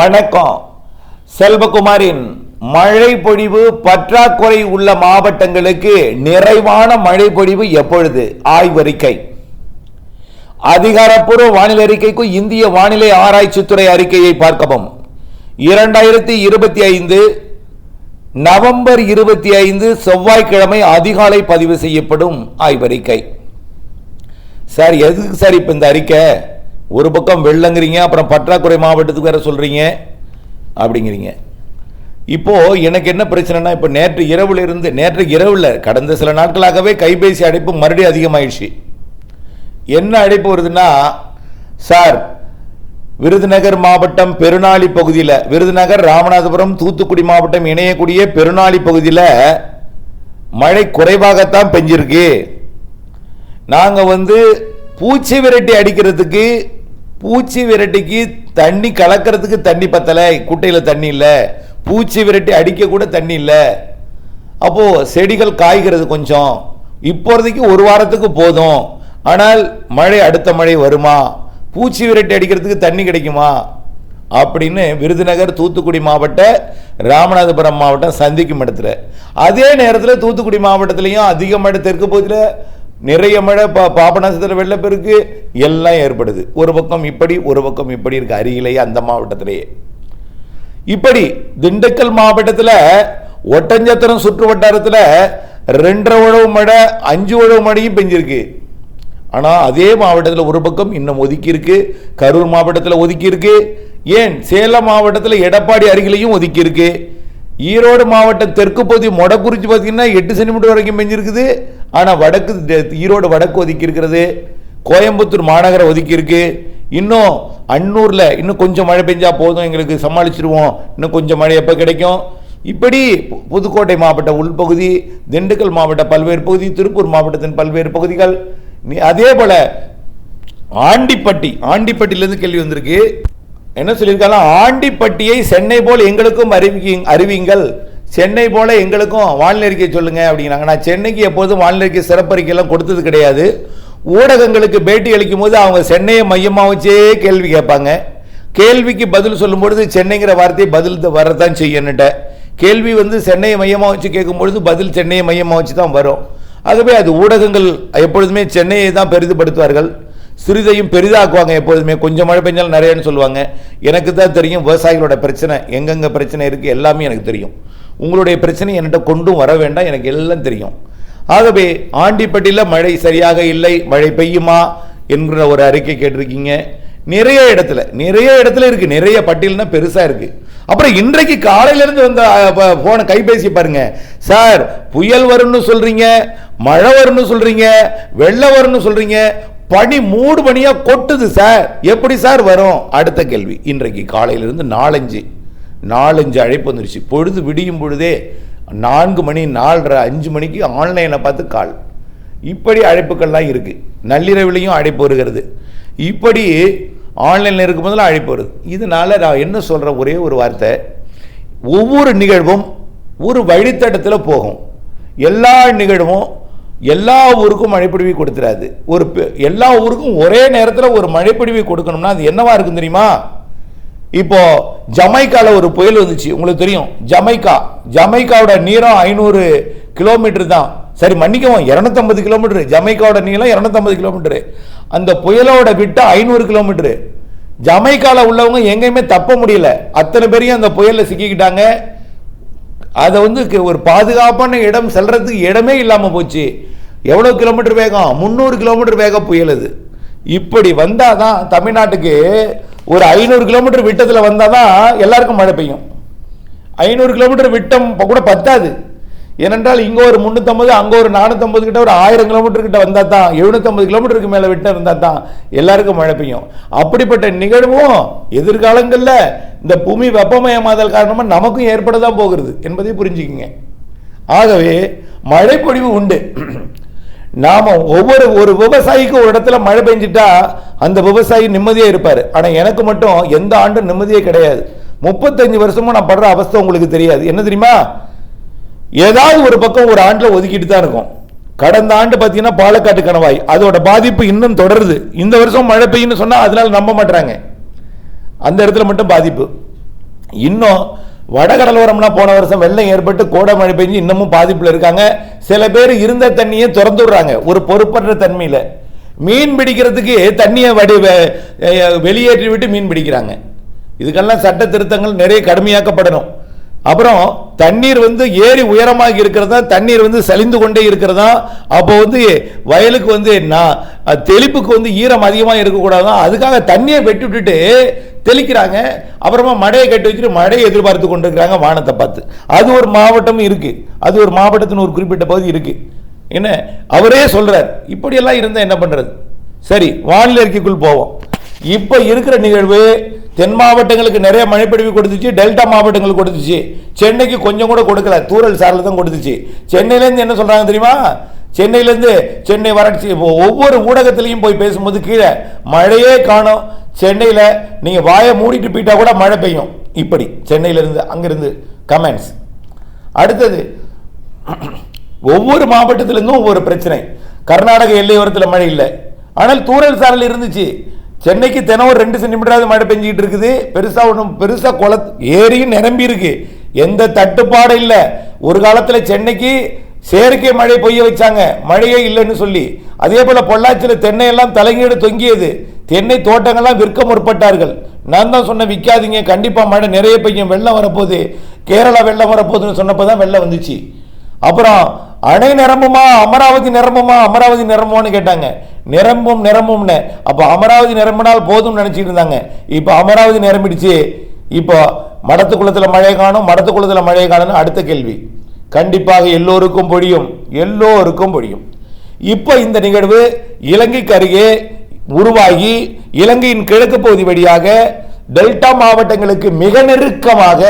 வணக்கம். செல்வகுமாரின் மழை பொழிவு பற்றாக்குறை உள்ள மாவட்டங்களுக்கு நிறைவான மழை பொழிவு எப்பொழுது? ஆய்வறிக்கை. அதிகாரப்பூர்வ வானிலை அறிக்கைக்கு இந்திய வானிலை ஆராய்ச்சித்துறை அறிக்கையை பார்க்கவும். இரண்டாயிரத்தி இருபத்தி ஐந்து நவம்பர் இருபத்தி ஐந்து செவ்வாய்க்கிழமை அதிகாலை பதிவு செய்யப்படும் ஆய்வறிக்கை. சார் எதுக்கு சார் இப்போ இந்த அறிக்கை? ஒரு பக்கம் வெள்ளங்கிறீங்க அப்புறம் பற்றாக்குறை மாவட்டத்துக்கு வேற சொல்கிறீங்க அப்படிங்கிறீங்க. இப்போது எனக்கு என்ன பிரச்சனைனா இப்போ நேற்று இரவுல இருந்து நேற்று இரவில் கடந்த சில நாட்களாகவே கைபேசி அழைப்பு மறுபடியும் அதிகமாயிடுச்சு. என்ன அழைப்பு வருதுன்னா சார் விருதுநகர் மாவட்டம் பெருநாளி பகுதியில் விருதுநகர் ராமநாதபுரம் தூத்துக்குடி மாவட்டம் இணையக்கூடிய பெருநாளி பகுதியில் மழை குறைவாகத்தான் பெஞ்சிருக்கு. நாங்கள் வந்து பூச்சி விரட்டி அடிக்கிறதுக்கு பூச்சி விரட்டிக்கு தண்ணி கலக்கிறதுக்கு தண்ணி பத்தலை. குட்டையில் தண்ணி இல்லை. பூச்சி விரட்டி அடிக்க கூட தண்ணி இல்லை. அப்போது செடிகள் காய்கிறது கொஞ்சம். இப்போதைக்கு ஒரு வாரத்துக்கு போதும். ஆனால் மழை அடுத்த மழை வருமா? பூச்சி விரட்டி அடிக்கிறதுக்கு தண்ணி கிடைக்குமா? அப்படின்னு விருதுநகர் தூத்துக்குடி மாவட்ட ராமநாதபுரம் மாவட்டம் சந்திக்கும் இடத்துல. அதே நேரத்தில் தூத்துக்குடி மாவட்டத்திலையும் அதிக மழை தெற்கு பகுதியில் நிறைய மழை பா பாபநாசத்தில் வெள்ளப்பெருக்கு எல்லாம் ஏற்படுது. ஒரு பக்கம் இப்படி ஒரு பக்கம் இப்படி இருக்கு அருகிலேயே அந்த மாவட்டத்திலேயே. இப்படி திண்டுக்கல் மாவட்டத்தில் ஒட்டஞ்சத்திரம் சுற்று வட்டாரத்தில் ரெண்டரை உழவு மழை அஞ்சு உழவு மழையும் பெஞ்சிருக்கு. ஆனால் அதே மாவட்டத்தில் ஒரு பக்கம் இன்னும் ஒதுக்கியிருக்கு. கரூர் மாவட்டத்தில் ஒதுக்கியிருக்கு. ஏன்? சேலம் மாவட்டத்தில் எடப்பாடி அருகிலையும் ஒதுக்கியிருக்கு. ஈரோடு மாவட்டம் தெற்கு பகுதி மொடக்குறிச்சி பார்த்தீங்கன்னா எட்டு சென்டிமீட்டர் வரைக்கும் பெஞ்சிருக்குது. ஆனால் வடக்கு ஈரோடு வடக்கு ஒதுக்கி இருக்கிறது கோயம்புத்தூர் மாநகரம் ஒதுக்கி இருக்கு. இன்னும் அன்னூரில் இன்னும் கொஞ்சம் மழை பெஞ்சா போதும் எங்களுக்கு சமாளிச்சிருவோம். இன்னும் கொஞ்சம் மழை எப்போ கிடைக்கும்? இப்படி பு- புதுக்கோட்டை மாவட்ட உள்பகுதி திண்டுக்கல் மாவட்ட பல்வேறு பகுதி திருப்பூர் மாவட்டத்தின் பல்வேறு பகுதிகள். நீ- அதே போல் ஆண்டிப்பட்டி ஆண்டிப்பட்டியிலேருந்து கேள்வி வந்திருக்கு. என்ன சொல்லியிருக்காங்க ஆண்டிப்பட்டியை சென்னை போல் எங்களுக்கும் அறிவி அறிவிங்கள் சென்னை போல எங்களுக்கும் வானிலை அறிக்கை சொல்லுங்க அப்படிங்கிறாங்க. நான் சென்னைக்கு எப்போதும் வானிலை அறிக்கை சிறப்பறிக்கை கொடுத்தது கிடையாது. ஊடகங்களுக்கு பேட்டி அளிக்கும் போது அவங்க சென்னையை மையமாக வச்சே கேள்வி கேட்பாங்க. கேள்விக்கு பதில் சொல்லும்பொழுது சென்னைங்கிற வார்த்தையை பதில் வரதான் வரத்தான் செய்யணுட்ட கேள்வி வந்து சென்னையை மையமாக வச்சு கேட்கும்பொழுது பதில் சென்னையை மையமாக வச்சு தான் வரும். ஆகவே அது ஊடகங்கள் எப்பொழுதுமே சென்னையை தான் பெரிதுபடுத்துவார்கள். சிறிதையும் பெரிதாக்குவாங்க எப்பொழுதுமே. கொஞ்சம் மழை பெஞ்சாலும் நிறையன்னு சொல்லுவாங்க. எனக்கு தான் தெரியும் விவசாயிகளோட பிரச்சனை எங்கெங்கே பிரச்சனை இருக்குது எல்லாமே எனக்கு தெரியும். உங்களுடைய பிரச்சனை என்கிட்ட கொண்டும் வர வேண்டாம் எனக்கு எல்லாம் தெரியும். ஆகவே ஆண்டிப்பட்டியில் மழை சரியாக இல்லை மழை பெய்யுமா என்கிற ஒரு அறிக்கை கேட்டிருக்கீங்க. நிறைய இடத்துல நிறைய இடத்துல இருக்குது நிறைய பட்டியல்னா பெருசாக இருக்குது அப்புறம் இன்றைக்கு காலையிலேருந்து வந்த போன கைபேசி பாருங்க. சார் புயல் வரும்னு சொல்கிறீங்க மழை வரும்னு சொல்கிறீங்க வெள்ளம் வரும்னு சொல்கிறீங்க பனி மூடு பனியா கொட்டுது சார். எப்படி சார் வரும்? அடுத்த கேள்வி. இன்றைக்கு காலையிலிருந்து நாலஞ்சு நாலஞ்சு அழைப்பு வந்துருச்சு. பொழுது விடியும் பொழுதே நான்கு மணி நாலரை அஞ்சு மணிக்கு ஆன்லைனில் பார்த்து கால். இப்படி அழைப்புகள்லாம் இருக்குது நள்ளிரவிலையும் அழைப்பு வருகிறது. இப்படி ஆன்லைனில் இருக்கும்போதெல்லாம் அழைப்பு வருது. இதனால நான் என்ன சொல்கிற ஒரே ஒரு வார்த்தை. ஒவ்வொரு நிகழ்வும் ஒரு வழித்தடத்தில் போகும். எல்லா நிகழ்வும் எல்லா ஊருக்கும் மழைப்பிடிவை கொடுத்துறாது. ஒரு பெ- எல்லா ஊருக்கும் ஒரே நேரத்தில் ஒரு மழைப்பிடிவை கொடுக்கணும்னா அது என்னவா இருக்கும் தெரியுமா? இப்போ ஜமைக்காவில் ஒரு புயல் வந்துச்சு. உங்களுக்கு தெரியும். ஜமைக்கா ஜமைக்காவோட நீரம் ஐநூறு கிலோமீட்டர் தான். சரி மன்னிக்கவும் 250 கிலோமீட்டர். ஜமைக்காவோட நீளம் 250 கிலோமீட்டர். அந்த புயலோட விட்டு ஐநூறு கிலோமீட்டர். ஜமைக்காவில் உள்ளவங்க எங்கேயுமே தப்ப முடியல. அத்தனை பேரையும் அந்த புயலில் சிக்கிக்கிட்டாங்க. அதை வந்து க- ஒரு பாதுகாப்பான இடம் செல்றதுக்கு இடமே இல்லாமல் போச்சு. எவ்வளோ கிலோமீட்டர் வேகம்? முந்நூறு கிலோமீட்டர் வேகம் புயல் இப்படி இப்படி வந்தாதான் தமிழ்நாட்டுக்கு ஒரு ஐநூறு கிலோமீட்டர் விட்டத்தில் வந்தால் தான் எல்லாருக்கும் மழை பெய்யும். ஐநூறு கிலோமீட்டர் விட்டம் கூட பத்தாது. ஏனென்றால் இங்கே ஒரு முந்நூற்றம்பது அங்கே ஒரு நானூற்றம்பது கிட்ட ஒரு ஆயிரம் கிலோமீட்டர் கிட்ட வந்தால் தான் எழுநூற்றம்பது கிலோமீட்டருக்கு மேலே விட்டு இருந்தால் தான் எல்லாருக்கும் மழை பெய்யும். அப்படிப்பட்ட நிகழ்வும் எதிர்காலங்களில் இந்த பூமி வெப்பமயமாதல் காரணமாக நமக்கும் ஏற்பட தான் போகிறது என்பதை புரிஞ்சுக்குங்க. ஆகவே மழைப்பொழிவு உண்டு. நாம ஒவ்வொரு ஒரு விவசாயிக்கு ஒரு இடத்துல மழை பெஞ்சிட்டா அந்த விவசாயி நிம்மதியாக இருப்பார். ஆனால் எனக்கு மட்டும் எந்த ஆண்டும் நிம்மதியே கிடையாது. முப்பத்தஞ்சு வருஷமும் நான் படுற அவஸ்தை உங்களுக்கு தெரியாது. என்ன தெரியுமா? ஏதாவது ஒரு பக்கம் ஒரு ஆண்டில் ஒதுக்கிட்டு தான் இருக்கும். கடந்த ஆண்டு பார்த்தீங்கன்னா பாலக்காட்டு கணவாய் அதோட பாதிப்பு இன்னும் தொடருது. இந்த வருஷம் மழை பெய்யும்னு சொன்னால் அதனால நம்ப மாட்டுறாங்க அந்த இடத்துல மட்டும் பாதிப்பு. இன்னும் வடகடலோரம்னா போன வருஷம் வெள்ளம் ஏற்பட்டு கோடை மழை பெஞ்சு இன்னமும் பாதிப்பில் இருக்காங்க. சில பேர் இருந்த தண்ணியை திறந்து விடுறாங்க. ஒரு பொறுப்பற்ற தன்மையில். மீன் பிடிக்கிறதுக்கு தண்ணியை வடி வெளியேற்றி விட்டு மீன் பிடிக்கிறாங்க. இதுக்கெல்லாம் சட்ட திருத்தங்கள் நிறைய கடுமையாக்கப்படணும். அப்புறம் தண்ணீர் வந்து ஏரி உயரமாக இருக்கிறதா? தண்ணீர் வந்து சலிந்து கொண்டே இருக்கிறதா? அப்போ வந்து வயலுக்கு வந்து நான் தெளிப்புக்கு வந்து ஈரம் அதிகமாக இருக்கக்கூடாதான் அதுக்காக தண்ணியை வெட்டி விட்டுட்டு தெளிக்கிறாங்க. அப்புறமா மழையை கட்டி வச்சுட்டு மழையை எதிர்பார்த்து கொண்டிருக்கிறாங்க வானத்தை பார்த்து. அது ஒரு மாவட்டமும் இருக்குது அது ஒரு மாவட்டத்தின் ஒரு குறிப்பிட்ட பகுதி இருக்குது என்ன? அவரே சொல்கிறார் இப்படியெல்லாம் இருந்தால் என்ன பண்ணுறது சரி வானிலை அறிக்கைக்குள் போவோம். இப்போ இருக்கிற நிகழ்வு தென் மாவட்டங்களுக்கு நிறைய மழைப்பிடிவு கொடுத்துச்சு டெல்டா மாவட்டங்களுக்கு கொடுத்துச்சு. சென்னைக்கு கொஞ்சம் கூட கொடுக்கல தூரல் சாரில் தான் கொடுத்துச்சு. சென்னையிலேருந்து என்ன சொல்கிறாங்க தெரியுமா? சென்னையிலேருந்து சென்னை வறட்சி ஒவ்வொரு ஊடகத்திலையும் போய் பேசும்போது கீழே மழையே காணும். சென்னையில் நீங்கள் வாயை மூடிட்டு போயிட்டால் கூட மழை பெய்யும். இப்படி சென்னையிலேருந்து அங்கேருந்து கமெண்ட்ஸ் அடுத்தது ஒவ்வொரு மாவட்டத்திலேருந்தும் ஒவ்வொரு பிரச்சனை. கர்நாடக எல்லையோரத்தில் மழை இல்லை. ஆனால் தூரல் சாரல் இருந்துச்சு. சென்னைக்கு தினம் ஒரு ரெண்டு சென்டிமீட்டராவது மழை பெஞ்சிக்கிட்டு இருக்குது. பெருசாக ஒன்றும் பெருசாக குள ஏரியும் நிரம்பி இருக்கு. எந்த தட்டுப்பாடும் இல்லை. ஒரு காலத்தில் சென்னைக்கு செயற்கை மழை பொய்ய வச்சாங்க. மழையே இல்லைன்னு சொல்லி. அதே போல் பொள்ளாச்சியில் தென்னை எல்லாம் தலைகீடு தொங்கியது. தென்னை தோட்டங்கள்லாம் விற்க முற்பட்டார்கள். நான் தான் சொன்ன விற்காதீங்க கண்டிப்பாக மழை நிறைய பெய்யும். வெள்ளம் வரப்போகுது. கேரளா வெள்ளம் வரப்போகுதுன்னு சொன்னப்போ தான் வெள்ளம் வந்துச்சு. அப்புறம் அணை நிரம்புமா? அமராவதி நிரம்புமா? அமராவதி நிரம்புமான்னு கேட்டாங்க. நிரம்பும் நிரம்பும்னு. அப்போ அமராவதி நிரம்பினால் போதும்னு நினச்சிட்டு இருந்தாங்க. இப்போ அமராவதி நிரம்பிடுச்சு. இப்போ மடத்து குளத்தில் மழை காணும் மடத்து குளத்தில் மழை காணும்னு அடுத்த கேள்வி. கண்டிப்பாக எல்லோருக்கும் பொழியும். எல்லோருக்கும் பொழியும். இப்போ இந்த நிகழ்வு இலங்கைக்கு அருகே உருவாகி இலங்கையின் கிழக்கு பகுதி வழியாக டெல்டா மாவட்டங்களுக்கு மிக நெருக்கமாக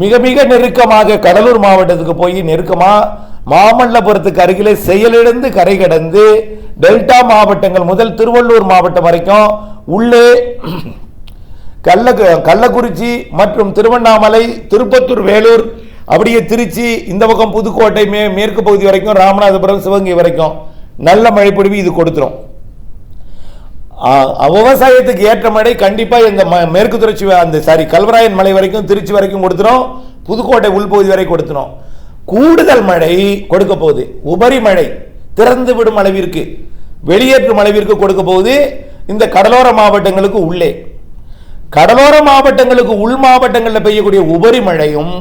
மிக மிக நெருக்கமாக கடலூர் மாவட்டத்துக்கு போய் நெருக்கமாக மாமல்லபுரத்துக்கு அருகிலே செயலிழந்து கரை கடந்து டெல்டா மாவட்டங்கள் முதல் திருவள்ளூர் மாவட்டம் வரைக்கும் உள்ளே கள்ள கள்ளக்குறிச்சி மற்றும் திருவண்ணாமலை திருப்பத்தூர் வேலூர் அப்படியே திருச்சி இந்த பக்கம் புதுக்கோட்டை மே மேற்கு பகுதி வரைக்கும் ராமநாதபுரம் சிவகங்கை வரைக்கும் நல்ல மழைப்பொழிவு இது கொடுத்துரும். விவசாயத்துக்கு ஏற்ற மழை கண்டிப்பாக இந்த ம- மேற்கு தொடர்ச்சி அந்த சாரி கல்வராயன் மலை வரைக்கும் திருச்சி வரைக்கும் கொடுத்துரும். புதுக்கோட்டை உள்பகுதி வரை கொடுத்துரும். கூடுதல் மழை கொடுக்க போகுது. உபரி மழை திறந்து விடும் அளவிற்கு வெளியேற்றும் அளவிற்கு கொடுக்க போகுது இந்த கடலோர மாவட்டங்களுக்கு உள்ளே. கடலோர மாவட்டங்களுக்கு உள் மாவட்டங்களில் பெய்யக்கூடிய உபரி மழையும்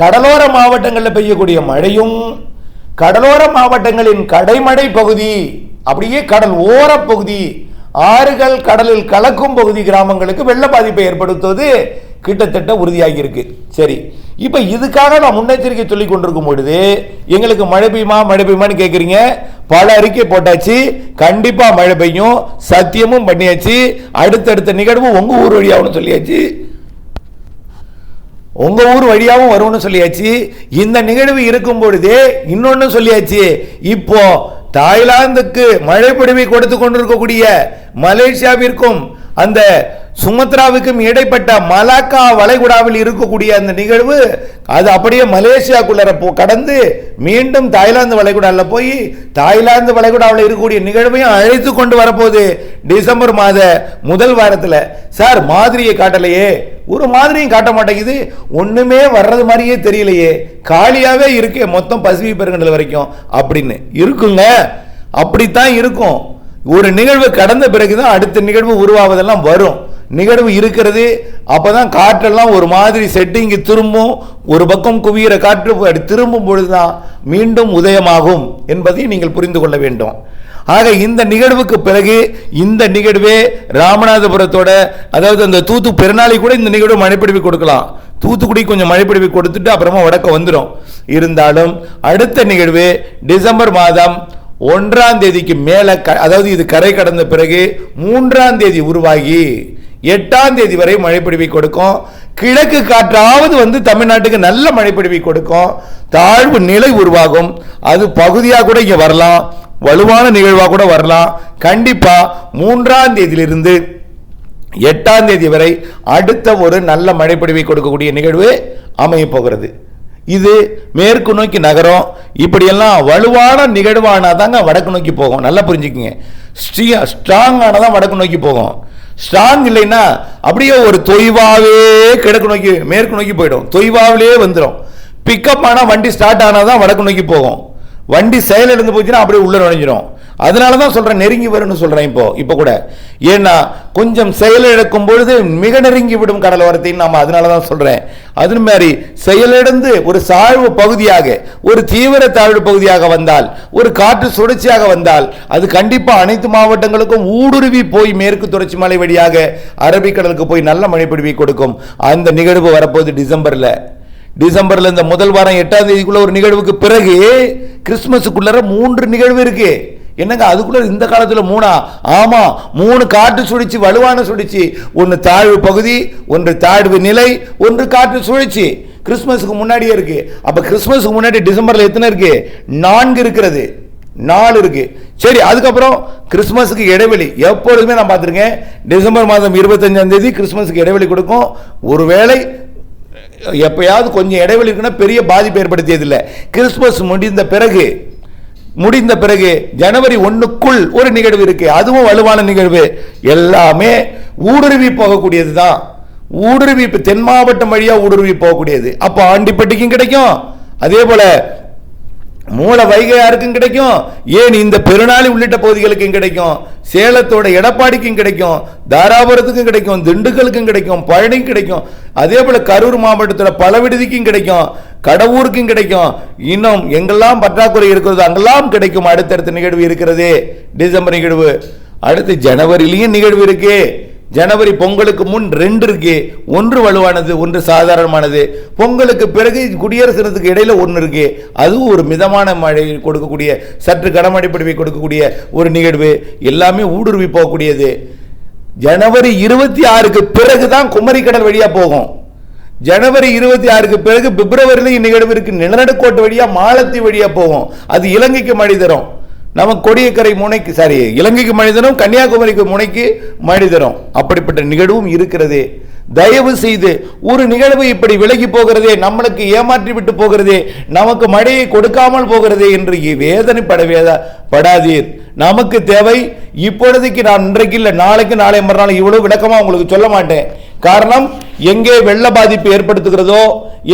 கடலோர மாவட்டங்களில் பெய்யக்கூடிய மழையும் கடலோர மாவட்டங்களின் கடைமடை பகுதி அப்படியே கடல் ஓர பகுதி ஆறுகள் கடலில் கலக்கும் பகுதி கிராமங்களுக்கு வெள்ள பாதிப்பை ஏற்படுத்துவது கிட்டத்தட்ட உறுதியாகி இருக்கு சரி இப்போ இதுக்காக நான் முன்னெச்சரிக்கை சொல்லி கொண்டிருக்கும் பொழுது எங்களுக்கு மழை பெய்யுமா மழை பெய்யுமான்னு கேட்குறீங்க பல அறிக்கை போட்டாச்சு. கண்டிப்பா மழை பெய்யும். சத்தியமும் பண்ணியாச்சு. அடுத்தடுத்த நிகழ்வு உங்க ஊர் வழியாகனு சொல்லியாச்சு. உங்க ஊர் வழியாகவும் வரும்னு சொல்லியாச்சு. இந்த நிகழ்வு இருக்கும் பொழுதே இன்னொன்னு சொல்லியாச்சு. இப்போ தாய்லாந்துக்கு மழை பொழிவை கொடுத்து கொண்டிருக்கக்கூடிய மலேசியாவிற்கும் அந்த சுமத்ராவுக்கும் இடைப்பட்ட மலாக்கா வளைகுடாவில் இருக்கக்கூடிய அந்த நிகழ்வு அது அப்படியே மலேசியாக்குள்ள போ கடந்து மீண்டும் தாய்லாந்து வளைகுடாவில் போய் தாய்லாந்து வளைகுடாவில் இருக்கக்கூடிய நிகழ்வையும் அழைத்து கொண்டு வரப்போகுது டிசம்பர் மாத முதல் வாரத்தில். சார் மாதிரியை காட்டலையே. ஒரு மாதிரியும் காட்ட மாட்டேங்குது. ஒன்றுமே வர்றது மாதிரியே தெரியலையே. காலியாகவே இருக்கே மொத்தம் பசிபிக் பெருங்கடல் வரைக்கும். அப்படின்னு. இருக்குங்க. அப்படித்தான் இருக்கும். ஒரு நிகழ்வு கடந்த பிறகுதான் அடுத்த நிகழ்வு உருவாவதெல்லாம் வரும். நிகழ்வு இருக்கிறது அப்போ தான் காற்றெல்லாம் ஒரு மாதிரி செட்டிங்கு திரும்பும் ஒரு பக்கம் குவியிற காற்று அப்படி திரும்பும் பொழுதுதான் மீண்டும் உதயமாகும் என்பதை நீங்கள் புரிந்து கொள்ள வேண்டும். ஆக இந்த நிகழ்வுக்கு பிறகு இந்த நிகழ்வே ராமநாதபுரத்தோட அதாவது அந்த தூத்து பெருநாளை கூட இந்த நிகழ்வு மழைப்பிடிவு கொடுக்கலாம். தூத்துக்குடி கொஞ்சம் மழைப்பிடிவு கொடுத்துட்டு அப்புறமா வடக்க வந்துடும் இருந்தாலும் அடுத்த நிகழ்வு டிசம்பர் மாதம் ஒன்றாம் தேதிக்கு மேலே க- அதாவது இது கரை கடந்த பிறகு மூன்றாம் தேதி உருவாகி எட்டாம் தேதி வரை மழைப்பிடிவை கொடுக்கும். கிழக்கு காற்றாவது வந்து தமிழ்நாட்டுக்கு நல்ல மழைப்பிடிவை கொடுக்கும். தாழ்வு நிலை உருவாகும். அது பகுதியாக கூட இங்கே வரலாம். வலுவான நிகழ்வாக கூட வரலாம். கண்டிப்பாக மூன்றாம் தேதியிலிருந்து எட்டாம் தேதி வரை அடுத்த ஒரு நல்ல மழைப்பிடிவை கொடுக்கக்கூடிய நிகழ்வு அமையப் போகிறது. இது மேற்கு நோக்கி நகரம். இப்படியெல்லாம் வலுவான நிகழ்வானாதாங்க வடக்கு நோக்கி போகும். நல்லா புரிஞ்சுக்குங்க. ஸ்ட்ரீ ஸ்ட்ராங் தான் வடக்கு நோக்கி போகும். ஸ்ட்ராங் இல்லைன்னா அப்படியே ஒரு தொய்வாவே கிழக்கு நோக்கி மேற்கு நோக்கி போயிடும். தொய்வாவிலே வந்துடும் பிக்கப் ஆனால் வண்டி ஸ்டார்ட் ஆனால் தான் வடக்கு நோக்கி போகும். வண்டி செயலிழந்து போச்சுன்னா அப்படியே உள்ளே நுழைஞ்சிடும் அதனால தான் சொல்கிறேன் நெருங்கி வரும்னு சொல்கிறேன் இப்போ இப்போ கூட. ஏன்னா கொஞ்சம் செயலிழக்கும் பொழுது மிக நெருங்கி விடும் கடலோரத்தையும் நாம் அதனால தான் சொல்கிறேன் அது மாதிரி செயலிழந்து ஒரு சாழ்வு பகுதியாக ஒரு தீவிர தாழ்வு பகுதியாக வந்தால் ஒரு காற்று சுழற்சியாக வந்தால் அது கண்டிப்பாக அனைத்து மாவட்டங்களுக்கும் ஊடுருவி போய் மேற்கு தொடர்ச்சி மலை வழியாக அரபிக்கடலுக்கு போய் நல்ல மழைப்பிடிவை கொடுக்கும். அந்த நிகழ்வு வரப்போகுது டிசம்பரில். டிசம்பரில் இந்த முதல் வாரம் எட்டாம் தேதிக்குள்ள ஒரு நிகழ்வுக்கு பிறகு கிறிஸ்மஸுக்குள்ளார மூன்று நிகழ்வு இருக்குது என்னங்க அதுக்குள்ள இந்த காலத்தில் மூணா? ஆமா மூணு காற்று சுழிச்சு வலுவான சுழிச்சு. ஒன்று தாழ்வு பகுதி ஒன்று தாழ்வு நிலை ஒன்று காற்று சுழிச்சு. கிறிஸ்மஸுக்கு முன்னாடியே இருக்கு. அப்போ கிறிஸ்மஸுக்கு முன்னாடி டிசம்பரில் எத்தனை இருக்கு? நான்கு இருக்கிறது. நாலு இருக்கு. சரி அதுக்கப்புறம் கிறிஸ்மஸுக்கு இடைவெளி. எப்பொழுதுமே நான் பார்த்துருக்கேன் டிசம்பர் மாதம் இருபத்தஞ்சாம் தேதி கிறிஸ்மஸுக்கு இடைவெளி கொடுக்கும். ஒருவேளை எப்பயாவது கொஞ்சம் இடைவெளி இருக்குன்னா பெரிய பாதிப்பு ஏற்படுத்தியதில்லை. கிறிஸ்மஸ் முடிந்த பிறகு முடிந்த பிறகு ஜனவரி ஒன்றுக்குள் ஒரு நிகழ்வு இருக்கு அதுவும் வலுவான நிகழ்வு. எல்லாமே ஊடுருவி போகக்கூடியது தான். ஊடுருவி இப்போ தென் மாவட்டம் வழியா ஊடுருவி போகக்கூடியது. அப்போ ஆண்டிப்பட்டிக்கும் கிடைக்கும். அதே போல மூல வைகையாருக்கும் கிடைக்கும்? ஏன் இந்த பெருநாளி உள்ளிட்ட பகுதிகளுக்கும் கிடைக்கும்? சேலத்தோட எடப்பாடிக்கும் கிடைக்கும். தாராபுரத்துக்கும் கிடைக்கும். திண்டுக்கலுக்கும் கிடைக்கும். பழனிக்கும் கிடைக்கும். அதே போல கரூர் மாவட்டத்தோட பல விடுதிக்கும் கிடைக்கும். கடவுருக்கும் கிடைக்கும். இன்னும் எங்கெல்லாம் பற்றாக்குறை இருக்கிறதோ அங்கெல்லாம் கிடைக்கும். அடுத்தடுத்த நிகழ்வு இருக்கிறது. டிசம்பர் நிகழ்வு. அடுத்து ஜனவரிலையும் நிகழ்வு இருக்குது ஜனவரி பொங்கலுக்கு முன் ரெண்டு இருக்கு. ஒன்று வலுவானது ஒன்று சாதாரணமானது. பொங்கலுக்கு பிறகு குடியரசு தினத்துக்கு இடையில ஒன்று இருக்கு. அதுவும் ஒரு மிதமான மழை கொடுக்கக்கூடிய சற்று கடமடை கொடுக்கக்கூடிய ஒரு நிகழ்வு. எல்லாமே ஊடுருவி போகக்கூடியது. ஜனவரி இருபத்தி ஆறுக்கு பிறகு தான் குமரிக்கடல் வழியா போகும். ஜனவரி இருபத்தி ஆறுக்கு பிறகு பிப்ரவரியில் நிகழ்வு இருக்கு. நிலநடுக்கோட்டு வழியா மாலத்தி வழியா போகும். அது இலங்கைக்கு மழை தரும். நம்ம கொடியக்கரை முனைக்கு சாரி இலங்கைக்கு மனிதனும் கன்னியாகுமரிக்கு முனைக்கு மனிதனும். அப்படிப்பட்ட நிகழ்வும் இருக்கிறது. தயவு செய்து ஒரு நிகழ்வு இப்படி விலகி போகிறதே நம்மளுக்கு ஏமாற்றி விட்டு போகிறதே நமக்கு மழையை கொடுக்காமல் போகிறதே என்று வேதனைப்பட வேத படாதீர். நமக்கு தேவை இப்பொழுதைக்கு நான் இன்றைக்கு இல்லை நாளைக்கு நாளை மறுநாள் இவ்வளவு விளக்கமாக உங்களுக்கு சொல்ல மாட்டேன். காரணம் எங்கே வெள்ள பாதிப்பு ஏற்படுத்துகிறதோ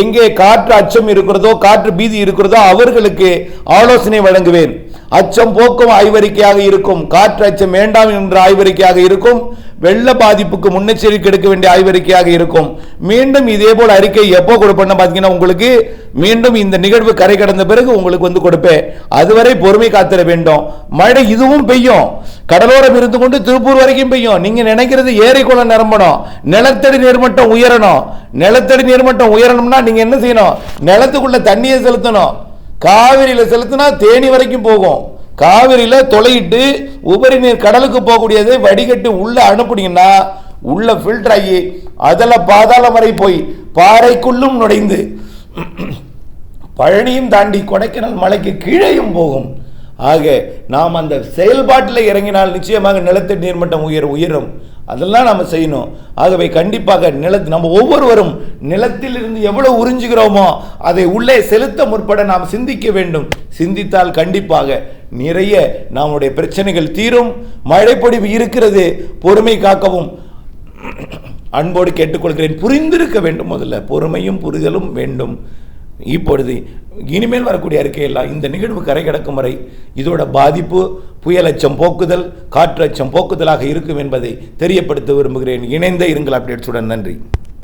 எங்கே காற்று அச்சம் இருக்கிறதோ காற்று பீதி இருக்கிறதோ அவர்களுக்கு ஆலோசனை வழங்குவேன். அச்சம் போக்கும் ஆய்வறிக்கையாக இருக்கும் காற்று அச்சம் வேண்டாம் என்ற ஆய்வறிக்கையாக இருக்கும் வெள்ள பாதிப்புக்கு முன்னெச்சரிக்கை எடுக்க வேண்டிய ஆய்வறிக்கையாக இருக்கும். மீண்டும் இதே போல் அறிக்கை எப்போ கொடுப்பேன்னு பார்த்தீங்கன்னா உங்களுக்கு மீண்டும் இந்த நிகழ்வு கரை கடந்த பிறகு உங்களுக்கு வந்து கொடுப்பேன். அதுவரை பொறுமை காத்திட வேண்டும். மழை இதுவும் பெய்யும். கடலோரம் இருந்து கொண்டு திருப்பூர் வரைக்கும் பெய்யும். நீங்க நினைக்கிறது ஏரி குளம் நிரம்பணும். நிலத்தடி நீர்மட்டம் உயரணும். நிலத்தடி நீர்மட்டம் உயரணும்னா நீங்க என்ன செய்யணும்? நிலத்துக்குள்ள தண்ணியை செலுத்தணும். காவிரியில் செலுத்தினா தேனி வரைக்கும் போகும். காவிரியில் தொலையிட்டு உபரி நீர் கடலுக்கு போகக்கூடியதை வடிகட்டி உள்ளே அனுப்புனீங்கன்னா உள்ள ஃபில்டர் ஆகி அதில் பாதாளம் வரை போய் பாறைக்குள்ளும் நுழைந்து பழனியும் தாண்டி கொடைக்கானல் மலைக்கு கீழேயும் போகும். ஆக நாம் அந்த செயல்பாட்டில் இறங்கினால் நிச்சயமாக நிலத்தடி நீர்மட்டம் உயர் உயரும். அதெல்லாம் நாம் செய்யணும். ஆகவே கண்டிப்பாக நில நம்ம ஒவ்வொருவரும் நிலத்திலிருந்து எவ்வளோ உறிஞ்சுகிறோமோ அதை உள்ளே செலுத்த முற்பட நாம் சிந்திக்க வேண்டும். சிந்தித்தால் கண்டிப்பாக நிறைய நம்முடைய பிரச்சனைகள் தீரும். மழைப்பொடிவு இருக்கிறது. பொறுமை காக்கவும். அன்போடு கேட்டுக்கொள்கிறேன். புரிந்திருக்க வேண்டும் முதல்ல. பொறுமையும் புரிதலும் வேண்டும். இப்பொழுது இனிமேல் வரக்கூடிய அறிக்கையெல்லாம் இந்த நிகழ்வு கரை கிடக்கும் வரை இதோட பாதிப்பு புயல் அச்சம் போக்குதல் காற்று அச்சம் போக்குதலாக இருக்கும் என்பதை தெரியப்படுத்த விரும்புகிறேன். இணைந்த இருங்கள் அப்டேட்ஸுடன் நன்றி.